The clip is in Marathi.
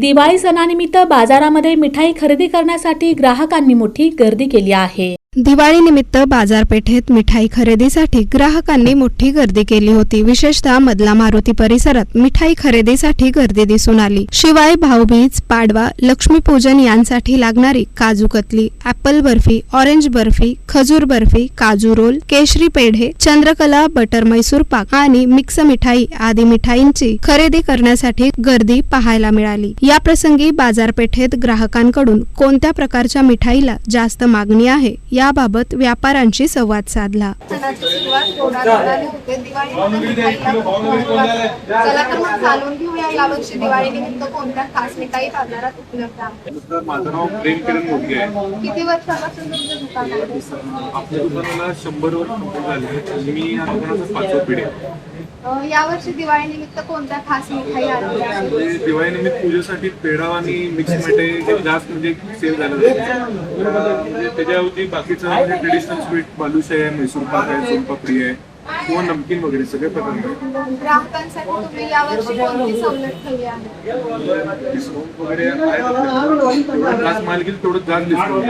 दिवाळी सणानिमित्त बाजारामध्ये मिठाई खरेदी करण्यासाठी ग्राहकांनी मोठी गर्दी केली आहे. दिवाळीनिमित्त बाजारपेठेत मिठाई खरेदीसाठी ग्राहकांनी मोठी गर्दी केली होती. विशेषतः मधला मारुती परिसरात मिठाई खरेदीसाठी गर्दी दिसून आली. शिवाय भाऊबीज पाडवा लक्ष्मीपूजन यांसाठी लागणारी काजू कतली ऍपल बर्फी ऑरेंज बर्फी खजूर बर्फी काजू रोल केशरी पेढे चंद्रकला बटर मैसूर पाक आणि मिक्स मिठाई आदी मिठाईंची खरेदी करण्यासाठी गर्दी पाहायला मिळाली. या प्रसंगी बाजारपेठेत ग्राहकांकडून कोणत्या प्रकारच्या मिठाईला जास्त मागणी आहे याबाबत व्यापाऱ्यांशी संवाद साधला. माझं नाव प्रेम किरण मोठी आहे. किती वर्षापासून तुमचं दुकान आहे? आपल्या दुकानाला शंभर वर्ष झाले मी या दुकानाचा पाचवा पिढी आहे. अं, यावर्षी दिवाळी निमित्त कोणत्या खास मिठाई म्हणजे दिवाळी निमित्त पूजेसाठी पेढा आणि मिक्स मिठाई जास्त म्हणजे सेल झालं बाकीचं म्हणजे ट्रेडिशनल स्वीट बालुशाही आहे मैसूर पाक आहे सोनपापडी आहे किंवा नमकीन वगैरे सगळे प्रकार आहेत. ग्राहकांसाठी तुम्ही यावर्षी कोणती सवलत ठेवली आहे? डिस्काउंट वगैरे आहे. आपल्याकडे. जेवढं जास्त माल घेईल तेवढं जास्त डिस्काउंट